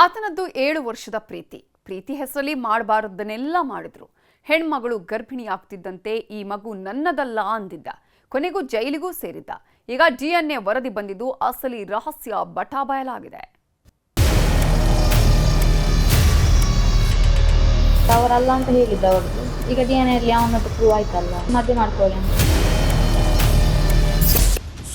ಆತನದ್ದು ಏಳು ವರ್ಷದ ಪ್ರೀತಿ. ಪ್ರೀತಿ ಹೆಸರಲ್ಲಿ ಮಾಡಬಾರದನ್ನೆಲ್ಲ ಮಾಡಿದ್ರು. ಹೆಣ್ಮಗಳು ಗರ್ಭಿಣಿಯಾಗ್ತಿದ್ದಂತೆ ಈ ಮಗು ನನ್ನದಲ್ಲ ಅಂದಿದ್ದ. ಕೊನೆಗೂ ಜೈಲಿಗೂ ಸೇರಿದ್ದ. ಈಗ ಡಿಎನ್ಎ ವರದಿ ಬಂದಿದ್ದು ಅಸಲಿ ರಹಸ್ಯ ಬಟಾಬಯಲಾಗಿದೆ ಅವರಲ್ಲ ಅಂತ ಹೇಳಿದ್ದ ಅವ್ರದ್ದು. ಈಗ ಡಿ ಎನ್ ಅವನದ್ದು ಪ್ರೂವ್ ಆಯ್ತಲ್ಲ? ಮದುವೆ ಮಾಡ್ಕೊಳ್ಳಿ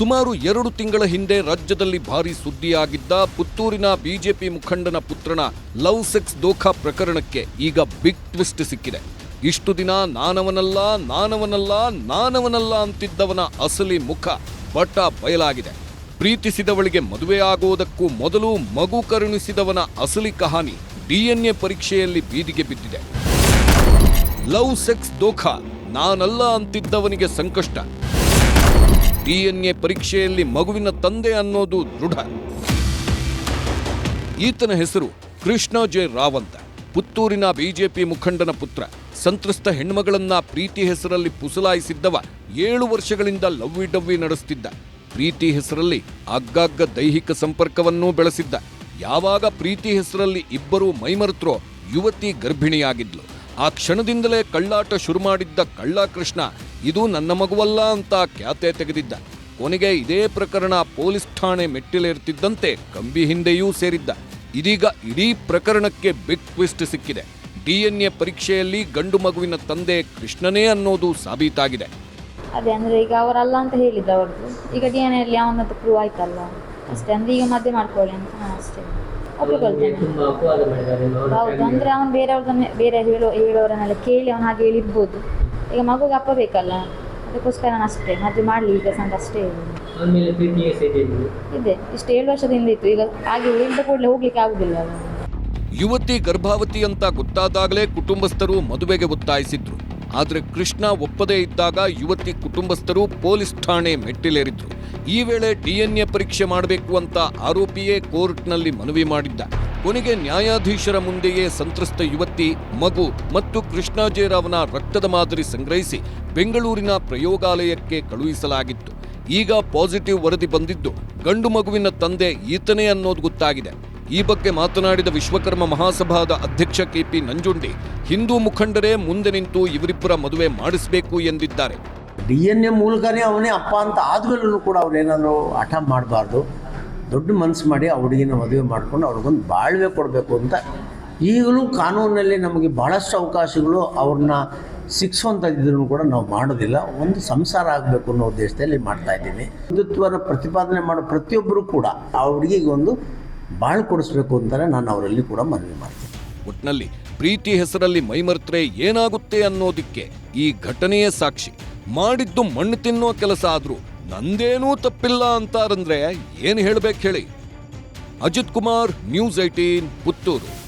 ಸುಮಾರು ಎರಡು ತಿಂಗಳ ಹಿಂದೆ ರಾಜ್ಯದಲ್ಲಿ ಭಾರಿ ಸುದ್ದಿಯಾಗಿದ್ದ ಪುತ್ತೂರಿನ ಬಿಜೆಪಿ ಮುಖಂಡನ ಪುತ್ರನ ಲವ್ ಸೆಕ್ಸ್ ದೋಖಾ ಪ್ರಕರಣಕ್ಕೆ ಈಗ ಬಿಗ್ ಟ್ವಿಸ್ಟ್ ಸಿಕ್ಕಿದೆ. ಇಷ್ಟು ದಿನ ನಾನವನಲ್ಲ ನಾನವನಲ್ಲ ನಾನವನಲ್ಲ ಅಂತಿದ್ದವನ ಅಸಲಿ ಮುಖ ಬಟ ಬಯಲಾಗಿದೆ. ಪ್ರೀತಿಸಿದವಳಿಗೆ ಮದುವೆ ಮದುವೆಯಾಗುವುದಕ್ಕೂ ಮೊದಲು ಮಗು ಕರುಣಿಸಿದವನ ಅಸಲಿ ಕಹಾನಿ ಡಿಎನ್ಎ ಪರೀಕ್ಷೆಯಲ್ಲಿ ಬೀದಿಗೆ ಬಿದ್ದಿದೆ. ಲವ್ ಸೆಕ್ಸ್ ದೋಖಾ ನಾನಲ್ಲ ಅಂತಿದ್ದವನಿಗೆ ಸಂಕಷ್ಟ ಡಿಎನ್ಎ ಪರೀಕ್ಷೆಯಲ್ಲಿ ಮಗುವಿನ ತಂದೆ ಅನ್ನೋದು ದೃಢ. ಈತನ ಹೆಸರು ಕೃಷ್ಣ ಜೆ ರಾವಂತ. ಪುತ್ತೂರಿನ ಬಿಜೆಪಿ ಮುಖಂಡನ ಪುತ್ರ. ಸಂತ್ರಸ್ತ ಹೆಣ್ಮಗಳನ್ನ ಪ್ರೀತಿ ಹೆಸರಲ್ಲಿ ಪುಸಲಾಯಿಸಿದ್ದವ ಏಳು ವರ್ಷಗಳಿಂದ ಲವ್ವಿ ಡವ್ವಿ ನಡೆಸ್ತಿದ್ದ. ಪ್ರೀತಿ ಹೆಸರಲ್ಲಿ ಆಗ್ಗಾಗ್ಗ ದೈಹಿಕ ಸಂಪರ್ಕವನ್ನೂ ಬೆಳೆಸಿದ್ದ. ಯಾವಾಗ ಪ್ರೀತಿ ಹೆಸರಲ್ಲಿ ಇಬ್ಬರೂ ಮೈಮರೆತ್ರೋ ಯುವತಿ ಗರ್ಭಿಣಿಯಾಗಿದ್ಲು. ಆ ಕ್ಷಣದಿಂದಲೇ ಕಳ್ಳಾಟ ಶುರು ಮಾಡಿದ್ದ ಕಳ್ಳ ಕೃಷ್ಣ ಇದು ನನ್ನ ಮಗುವಲ್ಲ ಅಂತ ಖ್ಯಾತೆ ತೆಗೆದಿದ್ದ. ಕೊನೆಗೆ ಇದೇ ಪ್ರಕರಣ ಪೊಲೀಸ್ ಠಾಣೆ ಮೆಟ್ಟಿಲೇರ್ತಿದ್ದಂತೆ ಕಂಬಿ ಹಿಂದೆಯೂ ಸೇರಿದ್ದ. ಇದೀಗ ಇಡೀ ಪ್ರಕರಣಕ್ಕೆ ಬಿಗ್ ಟ್ವಿಸ್ಟ್ ಸಿಕ್ಕಿದೆ. ಡಿಎನ್ಎ ಪರೀಕ್ಷೆಯಲ್ಲಿ ಗಂಡು ಮಗುವಿನ ತಂದೆ ಕೃಷ್ಣನೇ ಅನ್ನೋದು ಸಾಬೀತಾಗಿದೆ. ಅದೇ ಅಂದ್ರೆ ಈಗ ಅವರಲ್ಲ ಅಂತ ಹೇಳಿದ್ದ ಅವ್ರದ್ದು ಈಗ ಡಿ ಎನ್ ಎಲ್ಲಿ ಅವನದ್ದು ಪ್ರೂವ್ ಆಯ್ತಲ್ಲ. ಅಷ್ಟೇ ಅಂದ್ರೆ ಈಗ ಮದ್ದೆ ಮಾಡ್ಕೊಳ್ಳಿ ಅಂತ. ನಾನು ಅಷ್ಟೇ. ಒಪ್ಪಿಕೊಳ್ತೇನೆ ಹೌದು ಅಂದ್ರೆ ಅವನು ಬೇರೆಯವ್ರದನ್ನ ಬೇರೆ ಹೇಳೋ ಹೇಳೋರನ್ನೆಲ್ಲ ಕೇಳಿ ಅವನು ಹಾಗೆ ಹೇಳಿರ್ಬೋದು. ಈಗ ಮಗುಗೆ ಅಪ್ಪ ಬೇಕಲ್ಲ ಅದಕ್ಕೋಸ್ಕರ ನಾನು ಅಷ್ಟೇ ಮದುವೆ ಮಾಡಲಿ ಈಗ ಸಂತ ಅಷ್ಟೇ ಇದೆ? ಇಷ್ಟು ಏಳು ವರ್ಷದಿಂದ ಇತ್ತು ಈಗ ಹಾಗೆ ಉಳಿದ ಕೂಡಲೇ ಹೋಗ್ಲಿಕ್ಕೆ ಆಗುದಿಲ್ಲ ಯುವತಿ ಗರ್ಭಾವತಿ ಅಂತ ಗೊತ್ತಾದಾಗಲೇ ಕುಟುಂಬಸ್ಥರು ಮದುವೆಗೆ ಒತ್ತಾಯಿಸಿದ್ರು. ಆದರೆ ಕೃಷ್ಣ ಒಪ್ಪದೇ ಇದ್ದಾಗ ಯುವತಿ ಕುಟುಂಬಸ್ಥರು ಪೊಲೀಸ್ ಠಾಣೆ ಮೆಟ್ಟಿಲೇರಿದ್ರು. ಈ ವೇಳೆ ಡಿಎನ್ಎ ಪರೀಕ್ಷೆ ಮಾಡಬೇಕು ಅಂತ ಆರೋಪಿಯೇ ಕೋರ್ಟ್ನಲ್ಲಿ ಮನವಿ ಮಾಡಿದ್ದ. ಕೊನೆಗೆ ನ್ಯಾಯಾಧೀಶರ ಮುಂದೆಯೇ ಸಂತ್ರಸ್ತ ಯುವತಿ, ಮಗು ಮತ್ತು ಕೃಷ್ಣಾಜೇರಾವ್ನ ರಕ್ತದ ಮಾದರಿ ಸಂಗ್ರಹಿಸಿ ಬೆಂಗಳೂರಿನ ಪ್ರಯೋಗಾಲಯಕ್ಕೆ ಕಳುಹಿಸಲಾಗಿತ್ತು. ಈಗ ಪಾಸಿಟಿವ್ ವರದಿ ಬಂದಿದ್ದು, ಗಂಡು ಮಗುವಿನ ತಂದೆ ಈತನೇ ಅನ್ನೋದು ಗೊತ್ತಾಗಿದೆ. ಈ ಬಗ್ಗೆ ಮಾತನಾಡಿದ ವಿಶ್ವಕರ್ಮ ಮಹಾಸಭಾದ ಅಧ್ಯಕ್ಷ ಕೆಪಿ ನಂಜುಂಡಿ, ಹಿಂದೂ ಮುಖಂಡರೇ ಮುಂದೆ ನಿಂತು ಇವರಿಬ್ಬರ ಮದುವೆ ಮಾಡಿಸಬೇಕು ಎಂದಿದ್ದಾರೆ. ಡಿ ಎನ್ ಎ ಮೂಲಕನೇ ಅವನೇ ಅಪ್ಪ ಅಂತ ಆದ್ಮೇಲೂ ಕೂಡ ಅವನೇನಾದರೂ ಹಠ ಮಾಡಬಾರ್ದು. ದೊಡ್ಡ ಮನಸ್ಸು ಮಾಡಿ ಆ ಹುಡುಗಿನ ಮದುವೆ ಮಾಡಿಕೊಂಡು ಅವ್ರಿಗೊಂದು ಬಾಳ್ವೆ ಕೊಡಬೇಕು ಅಂತ ಈಗಲೂ ಕಾನೂನಲ್ಲಿ ನಮಗೆ ಭಾಳಷ್ಟು ಅವಕಾಶಗಳು ಅವ್ರನ್ನ ಸಿಕ್ಸುವಂಥದ್ದಿದ್ರು ಕೂಡ ನಾವು ಮಾಡೋದಿಲ್ಲ. ಒಂದು ಸಂಸಾರ ಆಗಬೇಕು ಅನ್ನೋ ಉದ್ದೇಶದಲ್ಲಿ ಮಾಡ್ತಾ ಇದ್ದೀವಿ. ಹಿಂದುತ್ವನ ಪ್ರತಿಪಾದನೆ ಮಾಡೋ ಪ್ರತಿಯೊಬ್ಬರು ಕೂಡ ಆ ಹುಡುಗಿಗೆ ಒಂದು ಬಾಳು ಕೊಡಿಸ್ಬೇಕು ಅಂತಾರೆ. ನಾನು ಅವರಲ್ಲಿ ಕೂಡ ಮನವಿ ಮಾಡ್ತೀನಿ. ಒಟ್ಟಿನಲ್ಲಿ ಪ್ರೀತಿ ಹೆಸರಲ್ಲಿ ಮೈಮರ್ತ್ರೆ ಏನಾಗುತ್ತೆ ಅನ್ನೋದಕ್ಕೆ ಈ ಘಟನೆಯೇ ಸಾಕ್ಷಿ. ಮಾಡಿದ್ದು ಮಣ್ಣು ತಿನ್ನೋ ಕೆಲಸ ಆದ್ರೂ ನಂದೇನೂ ತಪ್ಪಿಲ್ಲ ಅಂತಾರಂದ್ರೆ ಏನು ಹೇಳ್ಬೇಕು ಹೇಳಿ? Ajith Kumar news eighteen Puttur.